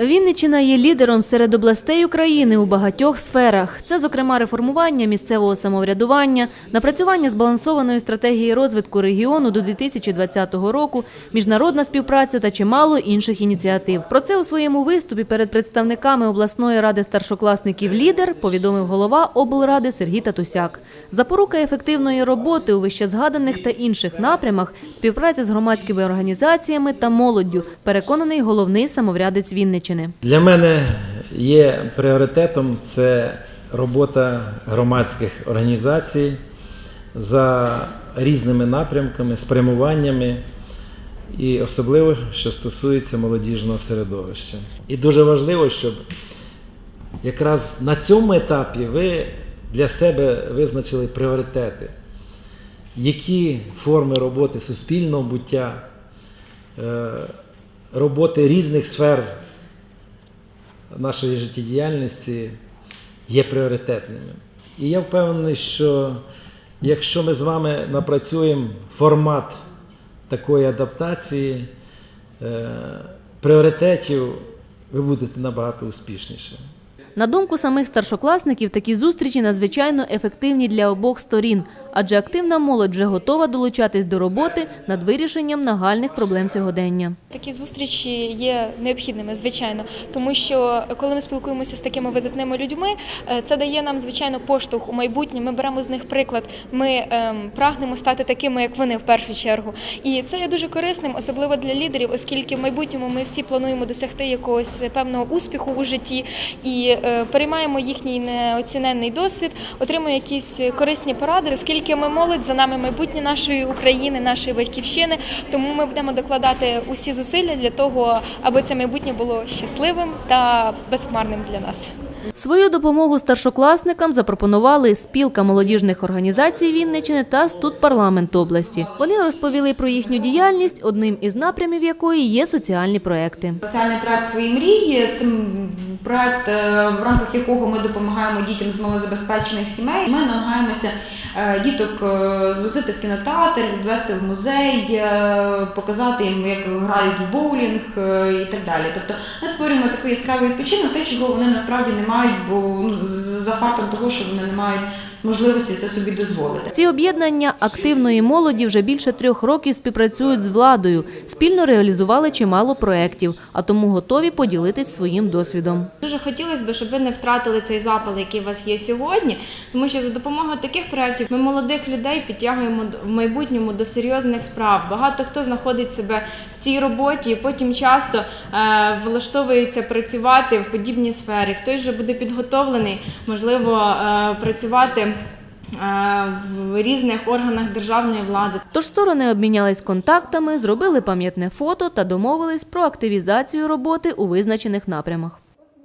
Вінниччина є лідером серед областей України у багатьох сферах. Це, зокрема, реформування місцевого самоврядування, напрацювання збалансованої стратегії розвитку регіону до 2020 року, міжнародна співпраця та чимало інших ініціатив. Про це у своєму виступі перед представниками обласної ради старшокласників «Лідер» повідомив голова облради Сергій Татусяк. Запорука ефективної роботи у вищезгаданих та інших напрямах співпраця з громадськими організаціями та молоддю, переконаний головний самоврядець Вінниччини. Для мене є пріоритетом це робота громадських організацій за різними напрямками, спрямуваннями, і особливо, що стосується молодіжного середовища. І дуже важливо, щоб якраз на цьому етапі ви для себе визначили пріоритети, які форми роботи суспільного буття, е, роботи різних сфер нашої життєдіяльності є пріоритетними. І я впевнений, що якщо ми з вами напрацюємо формат такої адаптації, е, пріоритетів, ви будете набагато успішніше. На думку самих старшокласників, такі зустрічі надзвичайно ефективні для обох сторін, адже активна молодь вже готова долучатись до роботи над вирішенням нагальних проблем сьогодення. Такі зустрічі є необхідними, звичайно, тому що коли ми спілкуємося з такими видатними людьми, е, це дає нам звичайно поштовх у майбутнє. Ми беремо з них приклад. Ми ем, прагнемо стати такими, як вони в першу чергу. І це є дуже корисним, особливо для лідерів, оскільки в майбутньому ми всі плануємо досягти якогось певного успіху у житті і е, переймаємо їхній неоціненний досвід, отримуємо якісь корисні поради, оскільки ми молодь за нами майбутнє нашої України, нашої батьківщини. Тому ми будемо докладати усі зусилля для того, аби це майбутнє було щасливим та безхмарним для нас. Свою допомогу старшокласникам запропонували спілка молодіжних організацій Вінниччини та студпарламент області. Вони розповіли про їхню діяльність, одним із напрямів якої є соціальні проекти. Соціальний проект Твої мрії це проект, е, в рамках якого ми допомагаємо дітям з малозабезпечених сімей. Ми намагаємося е, діток е, звозити в кінотеатр, відвести в музей, показати їм, як грають в боулінг і так далі. Тобто ми створюємо такий яскравий відпочинок, те, чого вони насправді не мають, бо ну, за фактом того, що вони не мають можливості це собі дозволити. Ці об'єднання активної молоді вже більше трьох років співпрацюють з владою, спільно реалізували чимало проєктів, а тому готові поділитись своїм досвідом. Дуже хотілося б, щоб ви не втратили цей запал, який у вас є сьогодні, тому що за допомогою таких проєктів ми молодих людей підтягуємо в майбутньому до серйозних справ. Багато хто знаходить себе в цій роботі і потім часто е, влаштовується працювати в подібній сфері. Хтось вже буде підготовлений, можливо, е, працювати. Е, В різних органах державної влади Тож сторони обмінялись контактами, зробили пам'ятне фото та домовились про активізацію роботи у визначених напрямах.